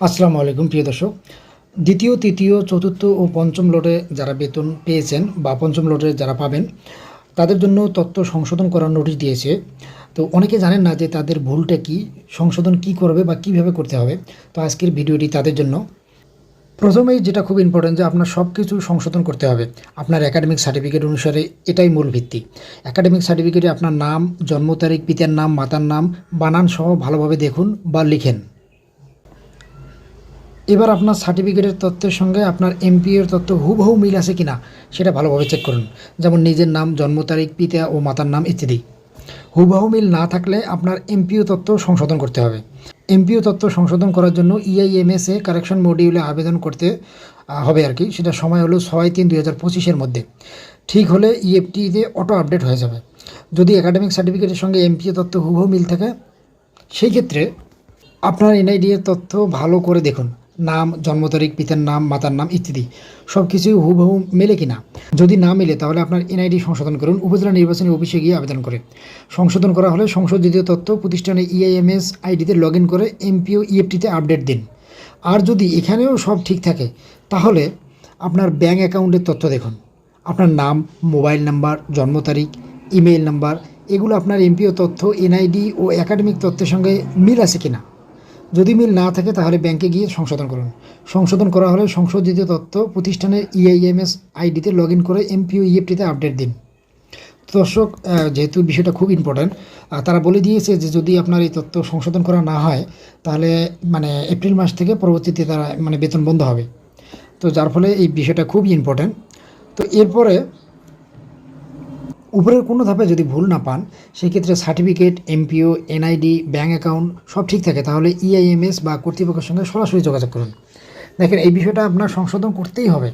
আসসালামু আলাইকুম, প্রিয় দর্শক। দ্বিতীয়, তৃতীয়, চতুর্থ ও পঞ্চম লোটে যারা বেতন পেয়েছেন বা পঞ্চম লোটে যারা পাবেন, তাদের জন্য তথ্য সংশোধন করার নোটিশ দিয়েছে। তো অনেকে জানেন না যে তাদের ভুলটা কি, সংশোধন কি করবে বা কীভাবে করতে হবে। তো আজকের ভিডিওটি তাদের জন্য। প্রথমেই যেটা খুব ইম্পর্টেন্ট যে আপনার সব কিছু সংশোধন করতে হবে। আপনার একাডেমিক সার্টিফিকেট অনুসারে এটাই মূল ভিত্তি। একাডেমিক সার্টিফিকেটে আপনার নাম, জন্ম তারিখ, পিতার নাম, মাতার নাম, বানান সহ ভালোভাবে দেখুন বা লিখেন। এবার আপনার সার্টিফিকেটের তথ্যের সঙ্গে আপনার এমপি এর তথ্য হুবহু মিল আছে কিনা, সেটা ভালোভাবে চেক করুন। যেমন নিজের নাম, জন্ম তারিখ, পিতা ও মাতার নাম ইত্যাদি। হুবহু মিল না থাকলে আপনার এমপিও তথ্য সংশোধন করতে হবে। এমপিও তথ্য সংশোধন করার জন্য E ইআইএমএস এ কারেকশন মডিউলে আবেদন করতে হবে আর কি। সেটা সময় হলো ছয় তিন দুই হাজার পঁচিশের মধ্যে। ঠিক হলে ইএফটিতে অটো আপডেট হয়ে যাবে। যদি একাডেমিক সার্টিফিকেটের সঙ্গে এমপিও তথ্য হুবহু মিল থাকে, সেই ক্ষেত্রে আপনার এনআইডি এর তথ্য ভালো করে দেখুন। নাম, জন্ম তারিখ, পিতার নাম, মাতার নাম ইত্যাদি। সব কিছুই হুবহু মেলে কিনা? যদি না মেলে, তাহলে আপনার এনআইডি সংশোধন করুন, উপজেলা নির্বাচনী অফিসে গিয়ে আবেদন করে। সংশোধন করা হলে সংশোধিত তথ্য প্রতিষ্ঠানে E ইআইএমএস আইডিতে লগ ইন করে এমপিও ইএফটিতে আপডেট দিন। আর যদি এখানেও সব ঠিক থাকে, তাহলে আপনার ব্যাঙ্ক অ্যাকাউন্টের তথ্য দেখুন। আপনার নাম, মোবাইল নাম্বার, জন্ম তারিখ, ইমেইল নাম্বার, এগুলো আপনার এমপিও তথ্য, এনআইডি ও একাডেমিক তথ্যের সঙ্গে মিল আছে কিনা? যদি মিল না থাকে, তাহলে ব্যাংকে গিয়ে সংশোধন করুন। সংশোধন করা হলে সংশোধিত তথ্য প্রতিষ্ঠানের E ইআইএমএস আইডিতে লগ ইন করে এমপিও ইএফটিতে আপডেট দিন। দর্শক যেহেতু বিষয়টা খুব ইম্পর্ট্যান্ট তারা বলে দিয়েছে যে যদি আপনার এই তথ্য সংশোধন করা না হয়, তাহলে মানে এপ্রিল মাস থেকে পরবর্তীতে তারা মানে বেতন বন্ধ হবে। তো যার ফলে এই বিষয়টা খুব ইম্পর্ট্যান্ট তো এরপরে উপরের কোনো ধাপে যদি ভুল না পান, সেক্ষেত্রে certificate, MPO, NID bank account সব ঠিক থাকে। তাহলে E ইআইএমএস বা কর্তৃপক্ষের সঙ্গে সরাসরি যোগাযোগ করুন। দেখেন, এই বিষয়টা আপনার সংশোধন করতেই হবে।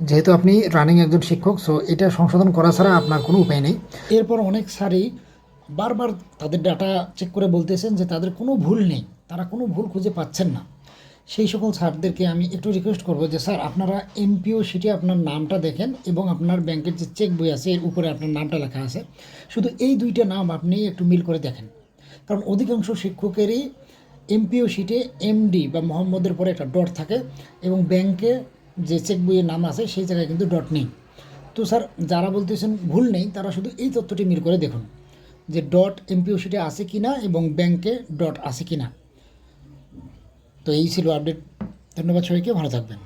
যেহেতু আপনি রানিং একজন শিক্ষক সো এটা সংশোধন করা ছাড়া আপনার কোনো উপায় নেই। এরপর অনেক স্যারই বারবার তাদের ডাটা চেক করে বলতেছেন যে তাদের কোনো ভুল নেই। তারা কোনো ভুল খুঁজে পাচ্ছেন না। সেই সকল স্যারদেরকে আমি একটু রিকোয়েস্ট করব যে, স্যার, আপনারা এমপিও শিটে আপনার নামটা দেখেন এবং আপনার ব্যাংকের যে চেক বই আছে, এর উপরে আপনার নামটা লেখা আছে। শুধু এই দুইটা নাম আপনি একটু মিল করে দেখেন। কারণ অধিকাংশ শিক্ষকেরই এমপিও সিটে এমডি বা মোহাম্মদের পরে একটা ডট থাকে এবং ব্যাংকে যে চেক বইয়ের নাম আছে, সেই জায়গায় কিন্তু ডট নেই। তো স্যার, যারা বলতেছেন ভুল নেই, তারা শুধু এই তথ্যটি মিল করে দেখুন যে ডট এমপিও সিটে আছে কি না এবং ব্যাংকে ডট আছে কি না তো এই ছিল আপডেট ধন্যবাদ সবাইকে ভালো থাকবেন।